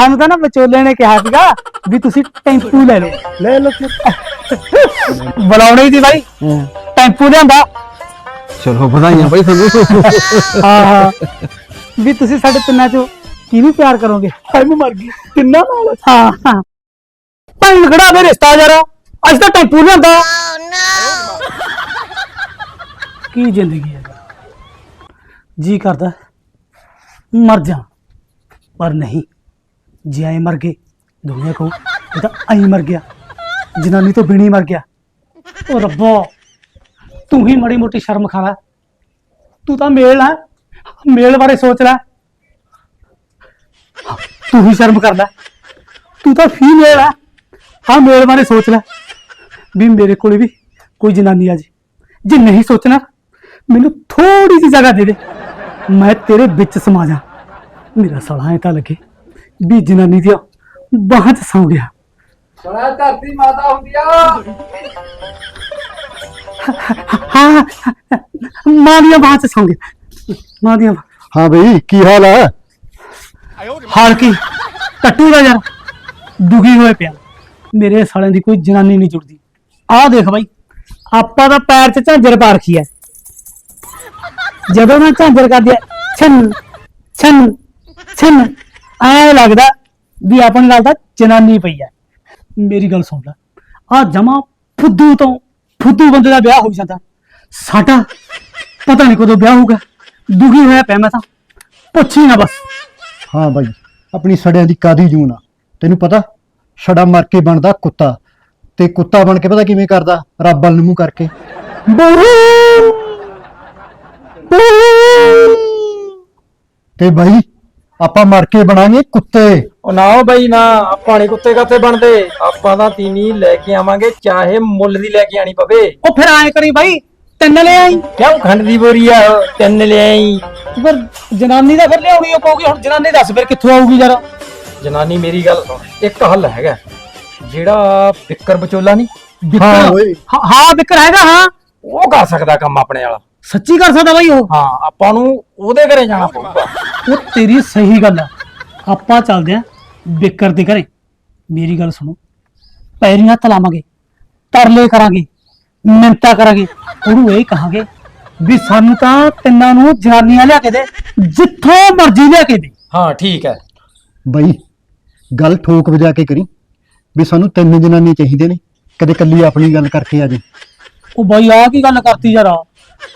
ਸਾਨੂੰ ਤਾਂ ਨਾ ਵਿਚੋਲੇ ਨੇ ਕਿਹਾ ਸੀਗਾ ਵੀ ਤੁਸੀਂ ਟੈਂਪੂ ਲੈ ਲਓ। ਲੈ ਲੋ ਬੁਲਾਉਣੇ ਸੀ ਬਾਈ। ਟੈਂਪੂ ਲਿਆਂਦਾ। ਚਲੋ ਵਧਾਈਆਂ ਬਾਈ ਤੁਹਾਨੂੰ। ਹਾਂ ਹਾਂ। ਵੀ ਤੁਸੀਂ ਸਾਡੇ ਤਿੰਨਾਂ ਚੋਂ ਕਿਹਨੂੰ ਪਿਆਰ ਕਰੋਗੇ? ਹਾਏ ਮੈਂ ਮਰ ਗਈ। ਤਿੰਨਾਂ ਨਾਲ? ਹਾਂ ਹਾਂ। ਭਾਈ ਖੜਾ ਦੇ ਰਿਸ਼ਤਾ ਯਾਰ। ਅੱਜ ਤਾਂ ਟੈਂਪੂ ਲਿਆਂਦਾ। ਕੀ ਜ਼ਿੰਦਗੀ ਹੈ। ਜੀ ਕਰਦਾ। ਮਰ ਜਾ। ਪਰ ਨਹੀਂ। ਜੇ ਆਏ ਮਰ ਗਏ, ਦੁਨੀਆ ਕੋ ਇਹ ਤਾਂ ਆਈ ਮਰ ਗਿਆ, ਜਨਾਨੀ ਤੋਂ ਬਿਨੀ ਮਰ ਗਿਆ। ਉਹ ਰੱਬਾ, ਤੂੰ ਹੀ ਮੜੀ ਮੋਟੀ ਸ਼ਰਮ ਖਾ ਲੈ। ਤੂੰ ਤਾਂ ਮੇਲ ਆ, ਮੇਲ ਬਾਰੇ ਸੋਚ ਲੈ। ਤੂੰ ਹੀ ਸ਼ਰਮ ਕਰਦਾ। ਤੂੰ ਤਾਂ ਫੀਮੇਲ ਆ। ਹਾਂ, ਮੇਲ ਬਾਰੇ ਸੋਚ ਲੈ। ਵੀ ਮੇਰੇ ਕੋਲ ਵੀ ਕੋਈ ਜਨਾਨੀ ਆ ਜੀ। ਜੇ ਨਹੀਂ ਸੋਚਣਾ, ਮੈਨੂੰ ਥੋੜੀ ਜਿਹੀ ਜਗ੍ਹਾ ਦੇ ਦੇ। ਮੈਂ ਤੇਰੇ ਵਿੱਚ ਸਮਾ ਜਾ। ਮੇਰਾ ਸੜਾ ਐ ਤਾਂ ਲੱਗੇ। ਵੀ ਜਨਾਨੀ ਦੀ ਬਾਹਾਂ 'ਚ ਸੌ ਗਿਆ। ਸੁਣਾ ਧਰਤੀ ਮਾਤਾ ਹੁੰਦੀ ਆ। ਹਾਂ ਮਾਂ ਦੀਆਂ ਬਾਹਾਂ 'ਚ ਸੌ ਗਿਆ। ਮਾਂ ਦੀਆਂ ਬਾਹਾਂ। ਹਾਂ ਬਈ ਕੀ ਹਾਲ ਹੈ ਹਾਲ ਕੀ? ਟੱਟੂ ਦਾ ਯਾਰ ਦੁਖੀ ਹੋਏ ਪਿਆ। ਮੇਰੇ ਸਾਲਿਆਂ ਦੀ ਕੋਈ ਜਨਾਨੀ ਨਹੀਂ ਜੁੜਦੀ। ਆਹ ਦੇਖ ਬਾਈ ਆਪਾਂ ਦਾ ਪੈਰ 'ਚ ਝਾਂਜਰ ਪਾ ਰੱਖੀ ਐ। ਜਦੋਂ ਮੈਂ ਝਾਂਜਰ ਕਰਦੀ ਐ ਛਨ ਛਨ ਛਨ। ਐ ਲੱਗਦਾ ਵੀ ਆਪਣੀ ਨਾਲ ਤਾਂ ਜਨਾਨੀ ਪਈ ਐ। ਮੇਰੀ ਗੱਲ ਸੁਣ ਲੈ। ਆ ਜਮਾ ਫੁੱਦੂ ਤੋਂ ਫੁੱਦੂ ਬੰਦੇ ਦਾ ਵਿਆਹ ਹੋ ਜਾਂਦਾ। ਸਾਡਾ ਪਤਾ ਨਹੀਂ ਕਦੋਂ ਵਿਆਹ ਹੋਊਗਾ। ਦੁਖੀ ਹੋਇਆ ਪਿਆ ਮੈਂ ਤਾਂ। ਪੁੱਛੀ ਨਾ ਬਸ। ਹਾਂ ਬਾਈ ਆਪਣੀ ਸੜਿਆਂ ਦੀ ਕਾਦੀ ਜੂਨ ਆ। ਤੈਨੂੰ ਪਤਾ ਛੜਾ ਮਰ ਕੇ ਬਣਦਾ ਕੁੱਤਾ। ਤੇ ਕੁੱਤਾ ਬਣ ਕੇ ਪਤਾ ਕਿਵੇਂ ਕਰਦਾ? ਰੱਬ ਵੱਲ ਨੂੰ ਮੂੰਹ ਕਰਕੇ। ਤੇ ਬਾਈ ਆਪਾਂ ਮਰ ਕੇ ਬਣਾਂਗੇ ਕੁੱਤੇ। ਉਹ ਨਾ ਉਹ ਬਈ ਨਾ ਆਪਾਂ ਨੀ ਕੁੱਤੇ ਕਾਤੇ ਬਣਦੇ। ਆਪਾਂ ਤਾਂ ਤੀਵੀਂ ਲੈ ਕੇ ਆਵਾਂਗੇ ਚਾਹੇ ਮੁੱਲ ਦੀ ਲੈ ਕੇ ਆਣੀ ਪਵੇ। ਉਹ ਫਿਰ ਐਂ ਕਰੀ ਬਾਈ ਤਿੰਨ ਲੈ ਆਈ। ਕਿਉਂ ਖੰਡ ਦੀ ਬੋਰੀ ਆ ਉਹ, ਤਿੰਨ ਲੈ ਆਈ। ਫਿਰ ਜਨਾਨੀ ਦਾ ਫਿਰ ਲਿਆਉਣੀ ਉਹ ਪਊਗੀ ਹੁਣ ਜਨਾਨੀ ਦੱਸ ਫਿਰ ਕਿੱਥੋਂ ਆਊਗੀ ਯਾਰ। ਜਨਾਨੀ ਮੇਰੀ ਗੱਲ ਸੁਣ ਇੱਕ ਹੱਲ ਹੈਗਾ। ਜਿਹੜਾ ਬਿੱਕਰ ਵਿਚੋਲਾ ਨਹੀਂ ਹਾਂ ਓਏ। ਹਾਂ ਹਾਂ ਬਿਕਰ ਹੈਗਾ ਹਾਂ। ਉਹ ਕਰ ਸਕਦਾ ਕੰਮ ਆਪਣੇ ਵਾਲਾ। ਸੱਚੀ ਕਰ ਸਕਦਾ ਬਾਈ ਉਹ। ਹਾਂ ਆਪਾਂ ਨੂੰ ਉਹਦੇ ਘਰੇ ਜਾਣਾ ਪਊਗਾ। ਉਹ ਤੇਰੀ ਸਹੀ ਗੱਲ ਆ। ਆਪਾਂ ਚੱਲਦੇ ਆਂ ਬਿਕਰ ਦੇ ਘਰੇ। ਮੇਰੀ ਗੱਲ ਸੁਣੋ। ਪੈਰੀਆਂ ਤਲਾਵਾਂਗੇ ਤਰਲੇ ਕਰਾਂਗੇ ਮਿੰਤਾ ਕਰਾਂਗੇ। ਉਹਨੂੰ ਇਹ ਕਹਾਂਗੇ ਵੀ ਸਾਨੂੰ ਤਾਂ ਤਿੰਨਾਂ ਨੂੰ ਜਨਾਨੀਆਂ ਲਿਆ ਕੇ ਦੇ ਜਿੱਥੋਂ ਮਰਜ਼ੀ ਲਿਆ ਕੇ ਦੇ। ਹਾਂ ਠੀਕ ਹੈ। ਬਾਈ ਗੱਲ ਠੋਕ ਵਜਾ ਕੇ ਕਰੀ ਵੀ ਸਾਨੂੰ ਤਿੰਨ ਜਨਾਨੀ ਚਾਹੀਦੇ ਨੇ। ਕਦੇ ਕੱਲੀ ਆਪਣੀ ਗੱਲ ਕਰਕੇ ਆ ਜੀ। ਉਹ ਬਾਈ ਆ ਕੀ ਗੱਲ ਕਰਤੀ ਯਾਰ?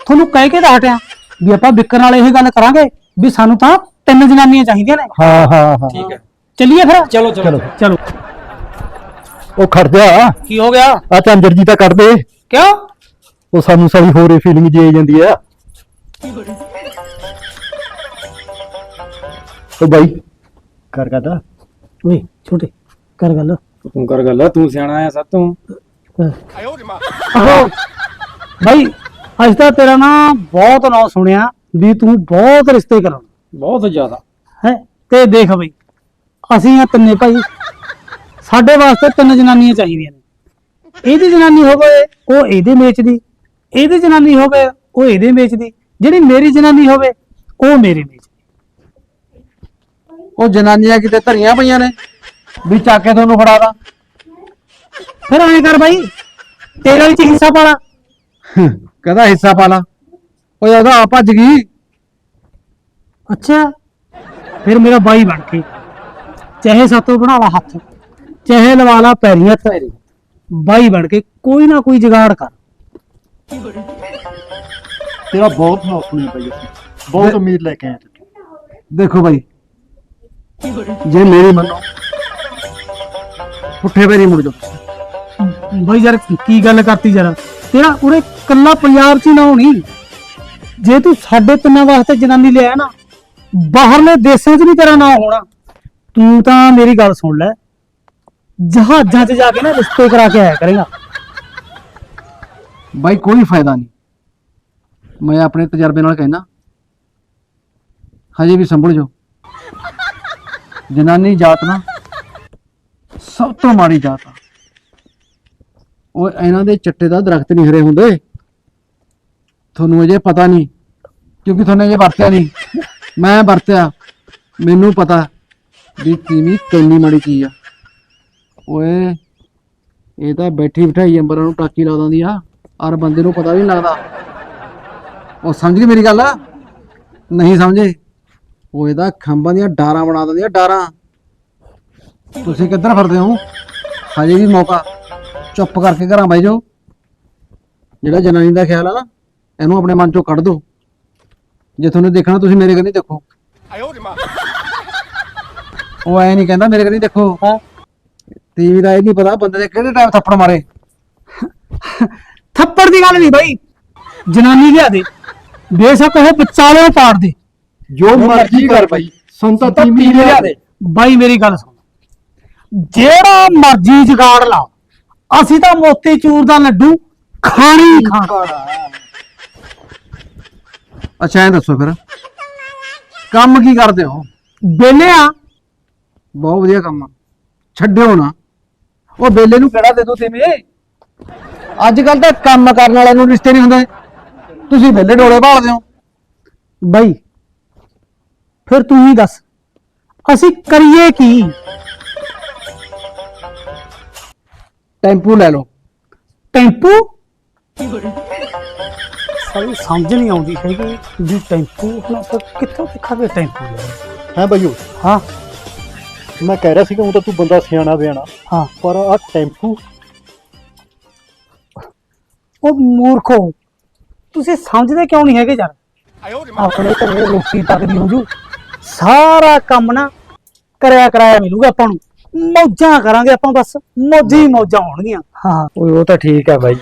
ਤੁਹਾਨੂੰ ਕਹਿ ਕੇ ਤਾਂ ਹਟਿਆ ਵੀ ਆਪਾਂ ਬਿਕਰ ਨਾਲ ਇਹ ਗੱਲ ਕਰਾਂਗੇ। ਵੀ ਸਾਨੂੰ ਤਾਂ ਤਿੰਨ ਜਨਾਨੀਆਂ ਚਾਹੀਦੀਆਂ ਨੇ। ਹਾਂ ਹਾਂ ਹਾਂ। ਠੀਕ ਹੈ। ਚੱਲੀਏ ਫਿਰ। ਚਲੋ ਚਲੋ। ਚਲੋ। ਉਹ ਖੜ ਜਾ। ਕੀ ਹੋ ਗਿਆ? ਆ ਚਾਂਜਰ ਜੀ ਤਾਂ ਕੱਢ ਦੇ ਕਿਉਂ? ਉਹ ਸਾਨੂੰ ਸਾਰੀ ਹੋਰ ਹੀ ਫੀਲਿੰਗ ਜੀ ਆਈ ਜਾਂਦੀ ਆ। ਉਹ ਬਾਈ ਕਰ ਕਹਦਾ ਓਏ ਛੋਟੇ ਕਰ ਗੱਲ। ਤੂੰ ਕਰ ਗੱਲ ਤੂੰ ਸਿਆਣਾ ਆ ਸਭ ਤੋਂ। ਆਹੋ। ਭਾਈ ਅੱਜ ਤਾਂ ਤੇਰਾ ਨਾ ਬਹੁਤ ਨਾਂ ਸੁਣਿਆ। ਵੀ ਤੂੰ ਬਹੁਤ ਰਿਸ਼ਤੇ ਕਰਾਉਣਾ ਬਹੁਤ ਜ਼ਿਆਦਾ। ਹੈ? ਤੇ ਦੇਖ ਬਈ ਅਸੀਂ ਆ ਤਿੰਨੇ ਭਾਈ ਸਾਡੇ ਵਾਸਤੇ ਤਿੰਨ ਜਨਾਨੀਆਂ ਚਾਹੀਦੀਆਂ ਨੇ। ਇਹਦੀ ਜਨਾਨੀ ਹੋਵੇ ਉਹ ਇਹਦੇ ਮੇਚ ਦੀ। ਇਹਦੀ ਜਨਾਨੀ ਹੋਵੇ ਉਹ ਇਹਦੇ ਮੇਚ ਦੀ। ਜਿਹੜੀ ਮੇਰੀ ਜਨਾਨੀ ਹੋਵੇ ਉਹ ਮੇਰੇ ਮੇਚ ਦੀ। ਉਹ ਜਨਾਨੀਆਂ ਕਿਤੇ ਧਰੀਆਂ ਪਈਆਂ ਨੇ। ਵੀ ਚੱਕ ਕੇ ਤੁਹਾਨੂੰ ਫੜਾ ਦਾਂ। ਫਿਰ ਐਂ ਕਰ ਭਾਈ ਤੇਰੇ ਵਾਲੀ ਚ ਹਿੱਸਾ ਪਾਲਾ ਕਹਿੰਦਾ ਹਿੱਸਾ ਪਾ ਲਾ। ਓਏ ਉਹਦਾ ਆ ਭੱਜ ਗਈ। ਅੱਛਾ। ਫਿਰ ਮੇਰਾ ਬਾਈ ਬਣ ਕੇ। ਚਾਹੇ ਸਾਤੋਂ ਬਣਾ ਲਾ ਹੱਥ। ਚਾਹੇ ਲਵਾ ਲਾ ਪੈਰੀ ਹੱਥ। ਬਾਈ ਬਣ ਕੇ ਕੋਈ ਨਾ ਕੋਈ ਜੁਗਾੜ ਕਰ। ਤੇਰਾ ਬਹੁਤ ਨਾ ਸੁਣੀ ਪਈ ਅਸੀਂ ਬਹੁਤ ਉਮੀਦ ਲੈ ਕੇ ਆਏ ਤੇ ਦੇਖੋ ਬਾਈ। ਜੇ ਮੇਰੀ ਮੰਨੋ। ਪੁੱਠੇ ਪੈਰੀ ਮੁੜ ਜਾਓ। ਬਾਈ ਯਾਰ ਕੀ ਗੱਲ ਕਰਤੀ ਜਰਾ ਤੇਰਾ ਉਰੇ ਕੱਲਾ ਪੰਜਾਬ 'ਚ ਹੀ ਨਾ ਹੋਣੀ। ਜੇ ਤੂੰ ਸਾਡੇ ਤਿੰਨਾਂ ਵਾਸਤੇ ਜਨਾਨੀ ਲਿਆ ਨਾ, ਬਾਹਰਲੇ ਦੇਸ਼ਾਂ 'ਚ ਵੀ ਤੇਰਾ ਨਾਂ ਹੋਣਾ, ਤੂੰ ਤਾਂ ਮੇਰੀ ਗੱਲ ਸੁਣ ਲੈ। ਜਹਾਜ਼ਾਂ 'ਚ ਜਾ ਕੇ ਨਾ ਰਿਸ਼ਤੇ ਕਰਾ ਕੇ ਆਇਆ ਕਰੇਗਾ। ਬਾਈ, ਕੋਈ ਫਾਇਦਾ ਨਹੀਂ। ਮੈਂ ਆਪਣੇ ਤਜਰਬੇ ਨਾਲ ਕਹਿੰਦਾ, ਹਜੇ ਵੀ ਸੰਭਲ ਜਾਓ। ਜਨਾਨੀ ਜਾਤ ਨਾ, ਸਭ ਤੋਂ ਮਾੜੀ ਜਾਤ ਆ। ਉਹ ਇਹਨਾਂ ਦੇ ਚੱਟੇ ਦਾ ਦਰਖਤ ਨਹੀਂ ਹਰੇ ਹੁੰਦੇ। ਤੁਹਾਨੂੰ ਅਜੇ ਪਤਾ ਨਹੀਂ, ਕਿਉਂਕਿ ਤੁਹਾਨੂੰ ਅਜੇ ਵਰਤਿਆ ਨਹੀਂ। ਮੈਂ ਵਰਤਿਆ, ਮੈਨੂੰ ਪਤਾ ਵੀ ਤੀਵੀਂ ਕਿੰਨੀ ਮਾੜੀ ਚੀਜ਼ ਆ। ਓਏ, ਇਹ ਤਾਂ ਬੈਠੀ ਬਿਠਾਈ ਅੰਬਰਾਂ ਨੂੰ ਟਾਕੀ ਲਾ ਦਿੰਦੀ ਆ ਔਰ ਬੰਦੇ ਨੂੰ ਪਤਾ ਵੀ ਨਹੀਂ ਲੱਗਦਾ। ਉਹ ਸਮਝ ਗਈ ਮੇਰੀ ਗੱਲ? ਨਹੀਂ ਸਮਝੇ? ਉਹ ਇਹਦਾ ਖੰਭਾਂ ਦੀਆਂ ਡਾਰਾਂ ਬਣਾ ਦਿੰਦੀਆਂ, ਡਾਰਾਂ। ਤੁਸੀਂ ਕਿੱਧਰ ਫਿਰਦੇ ਹੋ? ਹਜੇ ਵੀ ਮੌਕਾ। ਚੁੱਪ ਕਰਕੇ ਘਰਾਂ ਬਹਿ ਜਾਓ। ਜਿਹੜਾ ਜਨਾਨੀ ਦਾ ਖਿਆਲ ਆ ਨਾ ਇਹਨੂੰ ਆਪਣੇ ਮਨ ਚੋਂ ਕੱਢ ਦਿਓ ਜੇ ਤੁਹਾਨੂੰ ਦੇਖਣਾ ਤੁਸੀਂ ਮੇਰੇ ਕੰਨੀ ਦੇਖੋ। ਉਹ ਐ ਨਹੀਂ ਕਹਿੰਦਾ ਮੇਰੇ ਕੰਨੀ ਦੇਖੋ। ਹਾਂ। ਟੀਵੀ ਦਾ ਇਹ ਨਹੀਂ ਪਤਾ ਬੰਦੇ ਦੇ ਕਿਹੜੇ ਟਾਈਮ ਥੱਪੜ ਮਾਰੇ। ਥੱਪੜ ਦੀ ਗੱਲ ਨਹੀਂ ਬਾਈ। ਜਨਾਨੀ ਲਿਆ ਦੇ। ਬੇਸ਼ੱਕ ਉਹ ਵਿਚਾਲੇ ਪਾੜ ਦੇ। ਜੋ ਮਰਜ਼ੀ ਕਰ ਭਾਈ ਸੰਤਾ ਟੀਵੀ ਲਿਆ ਦੇ। ਬਾਈ ਮੇਰੀ ਗੱਲ ਸੁਣ। ਜਿਹੜਾ ਮਰਜ਼ੀ ਜਗਾੜ ਲਾ ਅਸੀਂ ਤਾਂ ਮੋਤੀ ਚੂਰ ਦਾ ਲੱਡੂ ਖਾਣੀ। ਖਾਣਾ। ਅੱਛਾ ਐਂ ਦੱਸੋ ਫਿਰ। ਕੰਮ ਕੀ ਕਰਦੇ ਹੋ? ਬੇਲੇ ਆ। ਬਹੁਤ ਵਧੀਆ ਕੰਮ ਆ। ਛੱਡਿਓ ਨਾ। ਉਹ ਬੇਲੇ ਨੂੰ ਕਿਹੜਾ ਦੇ ਦੋ ਤੇਵੇਂ? ਅੱਜ ਕੱਲ ਤਾਂ ਕੰਮ ਕਰਨ ਵਾਲਿਆਂ ਨੂੰ ਰਿਸ਼ਤੇ ਨਹੀਂ ਹੁੰਦੇ। ਤੁਸੀਂ ਬੇਲੇ ਡੋਲੇ ਭਾਲਦੇ ਹੋ। ਬਾਈ ਫਿਰ ਤੂੰ ਹੀ ਦੱਸ। ਅਸੀਂ ਕਰੀਏ ਕੀ? ਟੈਂਪੂ ਲੈ ਲਓ। ਟੈਂਪੂ? ਸਾਰੀ ਸਮਝ ਨਹੀਂ ਆਉਂਦੀ ਹੈਗੀ ਵੀ ਟੈਂਪੂ ਹੁਣ ਆਪਾਂ ਕਿੱਥੋਂ ਸਿੱਖਾਂਗੇ ਟੈਂਪੂ? ਹੈ ਬਈਓ ਹਾਂ। ਮੈਂ ਕਹਿ ਰਿਹਾ ਸੀਗਾ ਉਹ ਤਾਂ ਤੂੰ ਬੰਦਾ ਸਿਆਣਾ ਬਿਆਣਾ। ਹਾਂ। ਪਰ ਆ ਟੈਂਪੂ ਉਹ ਮੂਰਖੋ ਤੁਸੀਂ ਸਮਝਦੇ ਕਿਉਂ ਨਹੀਂ ਹੈਗੇ ਯਾਰ? ਆਪਣੇ ਘਰੇ ਰੋਟੀ ਪੱਕਦੀ ਹੋ ਜੂ ਸਾਰਾ ਕੰਮ ਨਾ ਕਰਿਆ ਕਰਾਇਆ ਮਿਲੂਗਾ ਆਪਾਂ ਨੂੰ। ਮੌਜਾਂ ਕਰਾਂਗੇ ਆਪਾਂ ਬਸ। ਮੌਜੀ ਹੀ ਮੌਜਾਂ ਹੋਣਗੀਆਂ। ਹਾਂ। ਓਏ ਉਹ ਤਾਂ ਠੀਕ ਆ ਬਾਈ।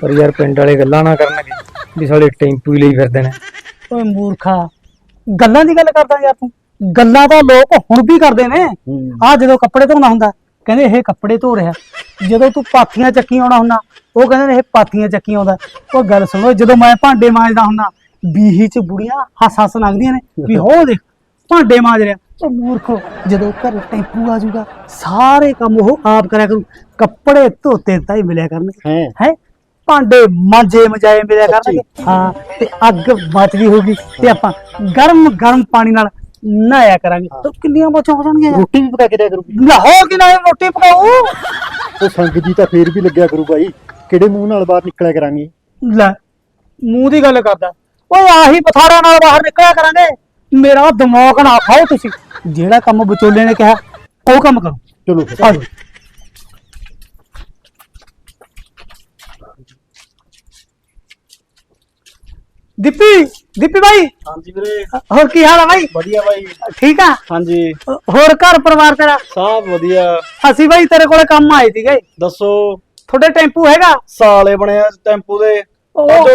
ਪਰ ਯਾਰ ਪਿੰਡ ਵਾਲੇ ਗੱਲਾਂ ਨਾ ਕਰਨਗੇ। ਵੀ ਸਾਲੇ ਟੈਂਪੂ ਹੀ ਲਈ ਫਿਰਦੇ ਨੇ। ਓਏ ਮੂਰਖਾ ਗੱਲਾਂ ਦੀ ਗੱਲ ਕਰਦਾ ਯਾਰ ਤੂੰ। ਗੱਲਾਂ ਤਾਂ ਲੋਕ ਹੁਣ ਵੀ ਕਰਦੇ ਨੇ। ਆ ਜਦੋਂ ਕੱਪੜੇ ਧੋਣਾ ਹੁੰਦਾ ਕਹਿੰਦੇ ਇਹ ਕੱਪੜੇ ਧੋ ਰਿਹਾ। ਜਦੋਂ ਤੂੰ ਪਾਥੀਆਂ ਚੱਕੀ ਆਉਣਾ ਹੁੰਦਾ ਉਹ ਕਹਿੰਦੇ ਨੇ ਇਹ ਪਾਥੀਆਂ ਚੱਕੀ ਆਉਂਦਾ। ਉਹ ਗੱਲ ਸੁਣੋ ਜਦੋਂ ਮੈਂ ਭਾਂਡੇ ਮਾਂਜਦਾ ਹੁੰਦਾ ਬੀਹੀ ਚ ਬੁੜੀਆਂ ਹੱਸ ਹੱਸ ਲੰਘਦੀਆਂ ਨੇ ਵੀ ਹੋ ਦੇਖ ਭਾਂਡੇ ਮਾਂਜ ਰਿਹਾ। ਉਹ ਮੂਰਖੋ ਜਦੋਂ ਘਰ ਟੈਂਪੂ ਆ ਜਾਊਗਾ ਸਾਰੇ ਕੰਮ ਉਹ ਆਪ ਕਰਿਆ ਕਰੂ। ਕੱਪੜੇ ਧੋਤੇ ਤਾਂ ਹੀ ਮਿਲਿਆ ਕਰਨਗੇ। ਹੈ? ਭਾਂਡੇ ਮਾਂਜੇ ਮਜਾਏ ਮਿਲਿਆ ਕਰਨਗੇ ਹਾਂ ਤੇ ਅੱਗ ਬਚਦੀ ਹੋਗੀ ਤੇ ਆਪਾਂ ਗਰਮ ਗਰਮ ਪਾਣੀ ਨਾਲ ਨਹਾਇਆ ਕਰਾਂਗੇ। ਤਾਂ ਕਿੰਨੀਆਂ ਬਚਾਂ ਹੋ ਜਾਣਗੀਆਂ ਰੋਟੀ ਵੀ ਪਕਾ ਕੇ ਦਿਆ ਕਰੂਗੀ ਲਾਹੌਰ ਕਿ ਨਾ ਰੋਟੀ ਪਕਾਓ ਉਹ ਸੰਗ ਜੀ ਤਾਂ ਫੇਰ ਵੀ ਲੱਗਿਆ ਕਰੂ ਬਾਈ। ਕਿਹੜੇ ਮੂੰਹ ਨਾਲ ਬਾਹਰ ਨਿਕਲਿਆ ਕਰਾਂਗੇ? ਲੈ ਮੂੰਹ ਦੀ ਗੱਲ ਕਰਦਾ। ਓਏ ਆਹੀ ਪਥਾੜਾਂ ਨਾਲ ਬਾਹਰ ਨਿਕਲਿਆ ਕਰਾਂਗੇ। ਮੇਰਾ ਦਿਮਾਗ ਨਾ ਖਾਓ ਤੁਸੀਂ। ਜਿਹੜਾ ਕੰਮ ਵਿਚੋਲੇ ਨੇ ਕਿਹਾ ਉਹ ਕੰਮ ਕਰੋ। ਚਲੋ ਫਿਰ। ਦੀਪੀ ਦੀਪੀ ਭਾਈ ਹਾਂਜੀ ਵੀਰੇ। ਹੋਰ ਕੀ ਹਾਲ ਆ ਭਾਈ ਵਧੀਆ ਬਾਈ। ਠੀਕ ਆ? ਹਾਂਜੀ। ਹੋਰ ਘਰ ਪਰਿਵਾਰ ਤੇਰਾ? ਸਭ ਵਧੀਆ। ਅਸੀਂ ਭਾਈ ਤੇਰੇ ਕੋਲੇ ਕੰਮ ਆਏ ਸੀਗੇ। ਦੱਸੋ। ਤੁਹਾਡੇ ਟੈਂਪੂ ਹੈਗਾ? ਸਾਲੇ ਬਣਿਆ ਟੈਂਪੂ ਦੇ। ਉਹ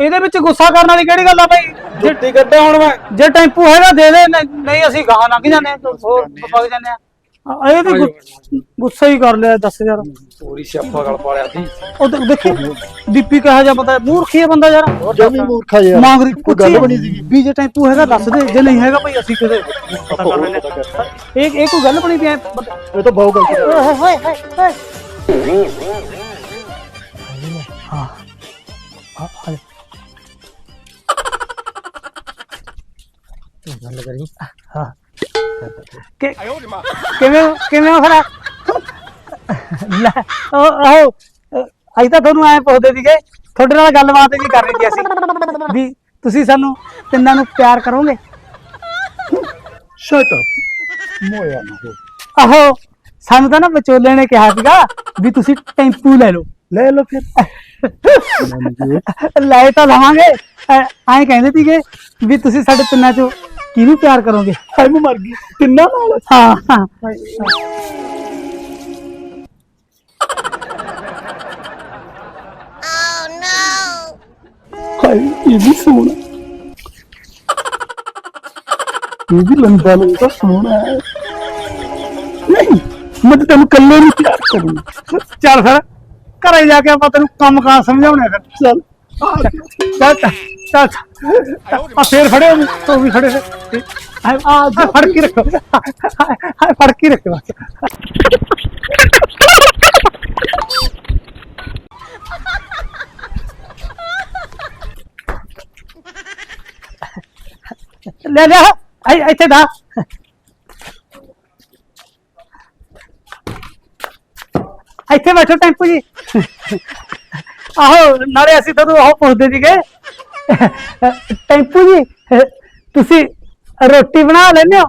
ਇਹਦੇ ਵਿੱਚ ਗੁੱਸਾ ਕਰਨ ਵਾਲੀ ਕਿਹੜੀ ਗੱਲ ਆ ਭਾਈ ਜੇ ਜੁੱਤੀ ਕੱਢਿਆ ਹੁਣ ਮੈਂ। ਜੇ ਟੈਂਪੂ ਹੈਗਾ ਦੇ ਦੇ ਨਹੀਂ ਅਸੀਂ ਗਾਹਾਂ ਲੰਘ ਜਾਂਦੇ ਆ ਹੋਰ ਪੱਕ ਜਾਂਦੇ ਆ ਆ, ਇਹ ਤੇ ਗੁ- ਗੁੱਸਾ ਹੀ ਕਰ ਲਿਆ ਦੱਸ ਯਾਰ। ਪੂਰੀ ਸਿਆਪਾ ਗਲ ਪਾਲਿਆ ਸੀ। ਉਹ ਦੇ- ਦੇਖੀ ਦੀਪੀ ਕਹਾ ਜਾ ਬੰਦਾ ਮੂਰਖੀ ਹੈ ਬੰਦਾ ਯਾਰ। ਜਮੀ ਮੂਰਖਾ ਜਿਹਾ ਮਾਂਗਰੀ ਕੋਈ ਗੱਲ ਬਣੀ ਸੀਗੀ। ਵੀ ਜੇ ਟੈਂਪੂ ਹੈਗਾ ਦੱਸ ਦੇ। ਜੇ ਨਹੀਂ ਹੈਗਾ ਭਾਈ ਅਸੀਂ ਕਿਤੇ ਪਤਾ ਕਰ ਲੈਂਦੇ ਪਤਾ। ਹਾਂ। ਇਹ ਇਹ ਕੋਈ ਗੱਲ ਬਣੀ ਪਈ ਐ? ਬੰਦਾ- ਇਹ ਤਾਂ ਬਹੁਤ ਗਲਤੀ ਓਏ ਹੋਏ ਹੋਏ ਹੋਏ ਹਾਂ। ਆ ਆ ਗੱਲ ਕਰੀ। ਹਾਂ। ਕਿ- ਕਿਵੇਂ ਕਿਵੇਂ ਹੋ ਖਰਾ ਲੈ ਉਹ ਆਹੋ ਅਜ ਤਾਂ ਤੁਹਾਨੂੰ ਐ ਪੁੱਛਦੇ ਸੀਗੇ ਤੁਹਾਡੇ ਨਾਲ ਗੱਲਬਾਤ ਜੀ ਕਰਨੀ ਸੀ ਅਸੀਂ ਵੀ ਤੁਸੀਂ ਸਾਨੂੰ ਤਿੰਨਾਂ ਨੂੰ ਪਿਆਰ ਕਰੋਗੇ ਸ਼ਟ ਅਪ ਮੋਇਆ ਨਾ ਹੋ ਆਹੋ ਸਾਨੂੰ ਤਾਂ ਨਾ ਵਿਚੋਲੇ ਨੇ ਕਿਹਾ ਸੀਗਾ ਵੀ ਤੁਸੀਂ ਟੈਂਪੂ ਲੈ ਲਓ ਲੈ ਲਓ ਫਿਰ ਲੈ ਤਾਂ ਲਵਾਂਗੇ ਐ- ਐਂ ਕਹਿੰਦੇ ਸੀਗੇ ਵੀ ਤੁਸੀਂ ਸਾਡੇ ਤਿੰਨਾਂ ਚੋਂ ਕਿਹਨੂੰ ਪਿਆਰ ਕਰੋਗੇ? ਹਾਏ ਮੈਂ ਮਰ ਗਈ। ਤਿੰਨਾਂ ਨਾਲ? ਹਾਂ ਹਾਂ। ਹਾਏ ਇਹ ਵੀ ਸੋਹਣਾ। ਇਹ ਵੀ ਲੰਬਾ ਲੰਬਾ ਸੋਹਣਾ ਹੈ। ਨਹੀਂ ਮੈਂ ਤਾਂ ਤੈਨੂੰ ਕੱਲੇ ਨਹੀਂ ਪਿਆਰ ਕਰੂੰਗਾ। ਚੱਲ ਫਿਰ ਘਰੇ ਜਾ ਕੇ ਆਪਾਂ ਤੈਨੂੰ ਕੰਮ ਕਾਰ ਸਮਝਾਉਣੇ ਫਿਰ। ਚੱਲ ਚੱਲ। ਚੱਲ ਆ ਫੇਰ ਫੜਿਆ ਤੂੰ ਵੀ ਫੜੇ। ਆ ਆ ਫੜ ਕੇ ਰੱਖੋ। ਆ ਫੜ ਕੇ ਰੱਖੋ। ਲੈ ਲੈ ਆਈ ਇੱਥੇ ਦਾ ਇੱਥੇ ਬੈਠੋ, ਟੈਂਪੂ ਜੀ। ਆਹੋ, ਨਾਲੇ ਅਸੀਂ ਤਾਂ ਉਹ ਪੁੱਛਦੇ ਸੀਗੇ। ਟੈਂਪੂ ਜੀ ਤੁਸੀਂ ਰੋਟੀ ਬਣਾ ਲੈਂਦੇ ਹੋ?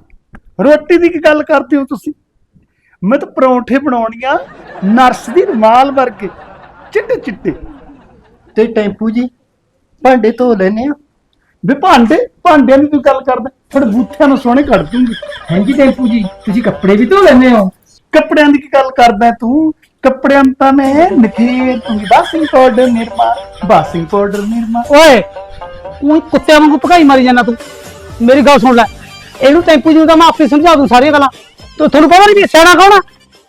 ਰੋਟੀ ਦੀ ਕੀ ਗੱਲ ਕਰਦੇ ਹੋ ਤੁਸੀਂ? ਮੈਂ ਤਾਂ ਪਰੌਂਠੇ ਬਣਾਉਣੀਆਂ ਨਰਸ ਦੀ ਰੁਮਾਲ ਵਰਗੇ ਚਿੱਟੇ ਚਿੱਟੇ। ਤੇ ਟੈਂਪੂ ਜੀ ਭਾਂਡੇ ਧੋ ਲੈਨੇ ਆ ਵੀ ਭਾਂਡੇ ਭਾਂਡਿਆਂ ਦੀ ਤੂੰ ਗੱਲ ਕਰਦਾ ਥੋੜੇ ਬੂਥਿਆਂ ਨੂੰ ਸੋਹਣੇ ਕੱਢ ਦੂੰਗੀ। ਹਾਂਜੀ ਟੈਂਪੂ ਜੀ ਤੁਸੀਂ ਕੱਪੜੇ ਵੀ ਧੋ ਲੈਂਦੇ ਹੋ? ਕੱਪੜਿਆਂ ਦੀ ਕੀ ਗੱਲ ਕਰਦਾ ਤੂੰ? ਕੱਪੜਿਆਂ ਨੂੰ ਤਾਂ ਮੈਂ ਨਖੇਰ ਦੂੰਗੀ washing powder Nirma washing powder Nirma. ਓਏ ਉਹ ਕੁੱਤਿਆਂ ਵਾਂਗੂ ਭਗਾਈ ਮਾਰੀ ਜਾਂਦਾ ਤੂੰ। ਮੇਰੀ ਗੱਲ ਸੁਣ ਲੈ ਇਹਨੂੰ ਟੈਂਪੂ ਜੀ ਦਾ ਮੈਂ ਆਪੇ ਸਮਝਾ ਦੂੰ ਸਾਰੀਆਂ ਗੱਲਾਂ। ਤੂੰ ਤੁਹਾਨੂੰ ਪਤਾ ਨਹੀਂ ਵੀ ਸਿਆਣਾ ਕੌਣ ਆ?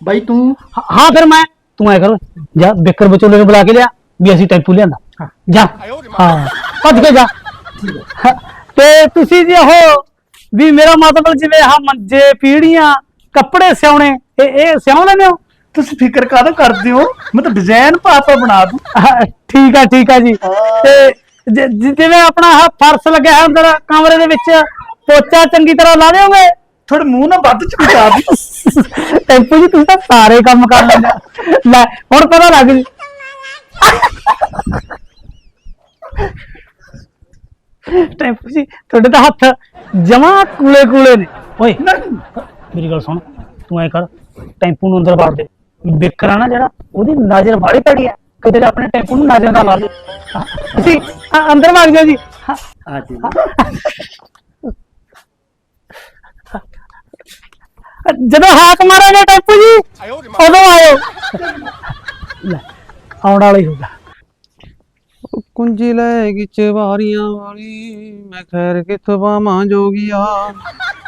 ਬਾਈ ਤੂੰ ਹਾਂ- ਹਾਂ ਫਿਰ ਮੈਂ ਤੂੰ ਐ ਕਰ ਜਾ ਬਿੱਕਰ ਬਚੋਲੇ ਨੂੰ ਬੁਲਾ ਕੇ ਲਿਆ ਵੀ ਅਸੀਂ ਟੈਂਪੂ ਲਿਆਂਦਾ। ਜਾ ਹਾਂ ਭੱਜ ਕੇ ਜਾ। ਹਾਂ, ਤੇ ਤੁਸੀਂ ਜੀ ਉਹ ਵੀ ਮੇਰਾ ਮਤਲਬ ਜਿਵੇਂ ਹਾਂ ਮੰਜੇ ਪੀੜੀਆਂ ਕੱਪੜੇ ਸਿਉਣੇ ਇਹ ਇਹ ਸਿਉਂ ਲੈਂਦੇ ਹੋ? ਤੁਸੀਂ ਫਿਕਰ ਕਾਹਦਾ ਕਰਦੇ ਹੋ? ਮੈਂ ਤਾਂ ਡਿਜ਼ਾਈਨ ਪਾਪਾ ਬਣਾ ਦੂੰ। ਹਾਂ, ਠੀਕ ਆ ਠੀਕ ਆ ਜੀ। ਤੇ ਜ- ਜ- ਜਿਵੇਂ ਆਪਣਾ ਆਹ ਫਰਸ਼ ਲੱਗਿਆ ਹੈ ਅੰਦਰ ਕਮਰੇ ਦੇ ਵਿੱਚ ਪੋਚਾ ਚੰਗੀ ਤਰ੍ਹਾਂ ਲਾ ਦਿਓਗੇ? ਥੋੜੇ ਮੂੰਹ ਨਾਲ ਵੱਧ ਚ ਬਚਾ ਦੀ ਟੈਂਪੂ ਜੀ ਤੁਸੀਂ ਤਾਂ ਸਾਰੇ ਕੰਮ ਕਰ ਲੈਂਦੇ ਹੋ। ਲੈ ਹੁਣ ਪਤਾ ਲੱਗ ਜੀ। ਟੈਂਪੂ ਜੀ ਤੁਹਾਡੇ ਤਾਂ ਹੱਥ ਜਮਾ ਕੂਲੇ ਕੂਲੇ ਨੇ। ਓਏ ਮੇਰੀ ਗੱਲ ਸੁਣ ਤੂੰ ਐ ਕਰ ਟੈਂਪੂ ਨੂੰ ਅੰਦਰ ਵੜ ਦੇ। ਬਿਕਰਾ ਨਾ ਜਿਹੜਾ ਉਹਦੀ ਨਜ਼ਰ ਬਾੜੀ ਪੜੀ ਹੈ ਕਿਤੇ ਆਪਣੇ ਟੈਂਪੂ ਨੂੰ ਨਾ ਲਾ ਦੇ ਹਾਂ, ਤੁਸੀਂ ਹਾਂ, ਅੰਦਰ ਵਗ ਜਾਓ ਜੀ। ਹਾਂ, ਆ ਜੀ। ਜਦੋਂ ਹਾਕ ਮਾਰਾਂਗੇ ਟੈਂਪੂ ਜੀ ਉਦੋਂ ਆਇਓ। ਲੈ ਆਉਣ ਵਾਲਾ ਹੀ ਹੋਗਾ ਕੁੰਜੀ ਲੈ ਗਈ ਚਵਾਰੀਆਂ ਵਾਲੀ ਮੈਂ ਖੈਰ ਕਿੱਥੋਂ ਪਾਵਾਂ ਜੋਗੀਆ।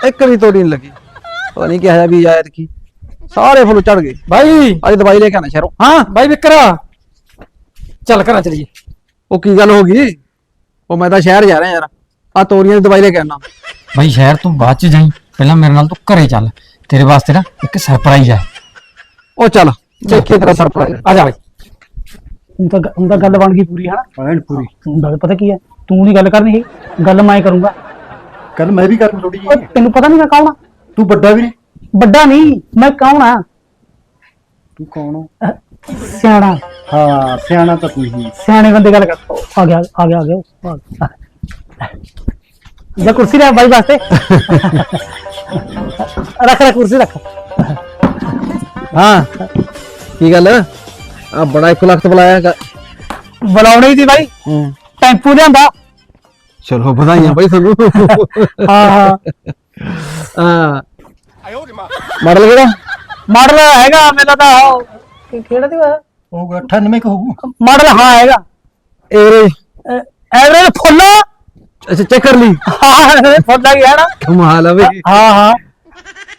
ਇੱਕ ਵੀ ਤੋੜੀ ਨਹੀਂ ਲੱਗੀ। ਪਤਾ ਨਹੀਂ ਕਿਹਾ ਵੀ ਆਇਰ ਕੀ ਸਾਰੇ ਫੁੱਲ ਚੜ ਗਏ। ਭਾਈ ਅੱਜ ਦਵਾਈ ਲੈ ਕੇ ਆਣਾ ਸ਼ਹਿਰੋਂ। ਹਾਂ ਭਾਈ ਵਿਕਰਾ। ਚੱਲ ਕਰਾਂ ਚਲੀਏ। ਉਹ ਕੀ ਗੱਲ ਹੋ ਗਈ? ਉਹ ਮੈਂ ਤਾਂ ਸ਼ਹਿਰ ਜਾ ਰਿਹਾ ਯਾਰ। ਆ ਤੋਰੀਆਂ ਦੀ ਦਵਾਈ ਲੈ ਕੇ ਆਣਾ ਭਾਈ ਸ਼ਹਿਰ ਤੂੰ ਬਾਅਦ ਚ ਜਾਈਂ। ਪਹਿਲਾਂ ਮੇਰੇ ਨਾਲ ਤੂੰ ਘਰੇ ਚੱਲ। ਤੇਰੇ ਵਾਸਤੇ ਨਾ ਇੱਕ ਸਰਪ੍ਰਾਈਜ਼ ਹੈ ਉਹ ਚੱਲ ਦੇਖੀ ਤੇਰਾ ਸਰਪ੍ਰਾਈਜ਼ ਆ। ਜਾ ਭਾਈ ਹੁਣ ਤਾਂ ਹੁਣ ਤਾਂ ਗੱਲ ਬਣ ਗਈ ਪੂਰੀ ਹਨਾ? ਐਨ ਪੂਰੀ। ਹੁਣ ਗੱਲ ਪਤਾ ਕੀ ਹੈ ਤੂੰ ਨਹੀਂ ਗੱਲ ਕਰਨੀ ਹੈ ਗੱਲ ਮੈਂ ਕਰੂੰਗਾ। ਕੱਲ ਮੈਂ ਵੀ ਕਰੂੰ ਥੋੜੀ ਓਏ ਜੀ ਤੈਨੂੰ ਪਤਾ ਨਹੀਂ ਮੈਂ ਕੌਣ ਆ? ਤੂੰ ਵੱਡਾ ਵੀ ਨਹੀਂ ਵੱਡਾ ਨਹੀਂ ਮੈਂ ਕੌਣ ਆ? ਤੂੰ ਕੌਣ ਹੋ ਸਿਆਣਾ। ਹਾਂ ਸਿਆਣਾ ਤਾਂ ਤੂੰ ਹੀ ਸਿਆਣੇ ਬੰਦੇ ਗੱਲ ਕਰ। ਉਹ ਆ ਗਿਆ ਆ ਗਿਆ ਆ ਗਿਆ। ਉਹ ਆ ਗਿਆ। ਜਾ ਕੁਰਸੀ ਲੈ ਬਾਈ ਵਾਸਤੇ। ਰੱਖ ਰੱਖ ਕੁਰਸੀ ਰੱਖ। ਹਾਂ ਕੀ ਗੱਲ? ਆ ਬੜਾ 1 ਲੱਖ ਬੁਲਾਇਆ ਗਾ। ਬੁਲਾਉਣੀ ਸੀ ਬਾਈ। ਹੂੰ। ਟੈਂਪੂ ਲਿਆਂਦਾ। ਚਲੋ ਵਧਾਈਆਂ ਬਾਈ ਤੁਹਾਨੂੰ। ਹਾਂ ਹਾਂ। ਹਾਂ। ਮਾਡਲ ਕਿਹੜਾ? ਮਾਡਲ ਹੈਗਾ ਮੇਰਾ ਤਾਂ ਉਹ। ਕਿ- ਕਿਹੜਾ ਦੀ ਹੋਊਗਾ 98 ਕ ਹੋਊ। ਮਾਡਲ ਹਾਂ ਹੈਗਾ। ਐਵਰੇਜ ਐਵਰੇਜ ਫੁੱਲ ਅੱਛਾ ਚੈੱਕ ਕਰ ਲਈ। ਹਾਂ ਫੁੱਲ ਆ ਗਿਆ ਨਾ। ਕਮਾਲ ਆ ਬਈ। ਹਾਂ ਹਾਂ।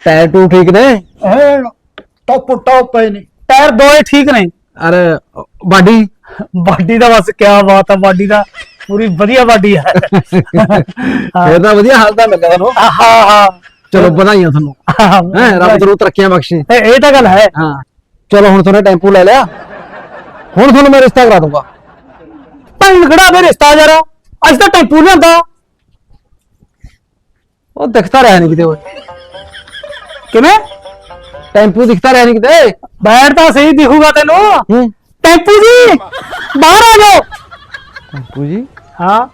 ਟਾਇਰ ਟੂ ਠੀਕ ਨੇ? ਐ ਟੌਪ ਟੌਪ ਪਏ ਨੇ ਟਾਇਰ ਦੋਏ ਠੀਕ ਨੇ। ਅਰੇ ਬਾਡੀ? ਬਾਡੀ ਦਾ ਬਸ ਕਿਆ ਬਾਤ ਆ ਬਾਡੀ ਦਾ ਪੂਰੀ ਵਧੀਆ ਬਾਡੀ ਹੈ ਫੇਰ ਤਾਂ ਵਧੀਆ ਹਾਲ ਤਾਂ ਲੱਗਾ ਤੁਹਾਨੂੰ ਹਾਂ ਹਾਂ। ਚਲੋ ਵਧਾਈਆਂ ਤੁਹਾਨੂੰ। ਹੈ ਰੱਬ ਤੁਹਾਨੂੰ ਤਰੱਕੀਆਂ ਬਖਸ਼ੇ। ਇਹ ਇਹ ਤਾਂ ਗੱਲ ਹੈ। ਹਾਂ। ਚਲੋ ਹੁਣ ਤੁਹਾਨੂੰ ਟੈਂਪੂ ਲੈ ਲਿਆ। ਹੁਣ ਤੁਹਾਨੂੰ ਮੈਂ ਰਿਸ਼ਤਾ ਕਰਾ ਦੂੰਗਾ ਭੈਣ ਖੜਾ ਮੇਰੇ ਰਿਸ਼ਤਾ ਯਾਰ ਅੱਜ ਤਾਂ ਟੈਂਪੂ ਲਿਆਂਦਾ ਉਹ ਦਿਖਦਾ ਰਿਹਾ ਨਹੀਂ ਕਿਤੇ ਓਏ ਕਿਵੇਂ? ਟੈਂਪੂ ਦਿਖਦਾ ਰਿਹਾ ਨਹੀਂ ਕਿਤੇ। ਬੈਠ ਤਾਂ ਸਹੀ ਦਿਖੂਗਾ ਤੈਨੂੰ। ਟੈਂਪੂ ਜੀ ਬਾਹਰ ਆ ਜਾਓ। ਟੈਂਪੂ ਜੀ? ਹਾਂ।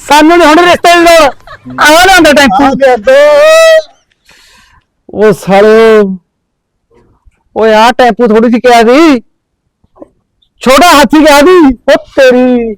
ਸਾਨੂੰ ਹੁਣ ਰਿਸ਼ਤੇ ਦੀ ਲੋੜ ਆਹ ਨਾ ਹੁੰਦਾ ਟੈਂਪੂ ਉਹ ਸਾਲੇ। ਓਏ ਆ ਟੈਂਪੂ ਥੋੜੀ ਜਿਹੀ ਕਿਹਾ ਸੀ। ਛੋਟਾ ਹਾਥੀ ਕਿਹਾ ਸੀ। ਉਹ ਤੇਰੀ।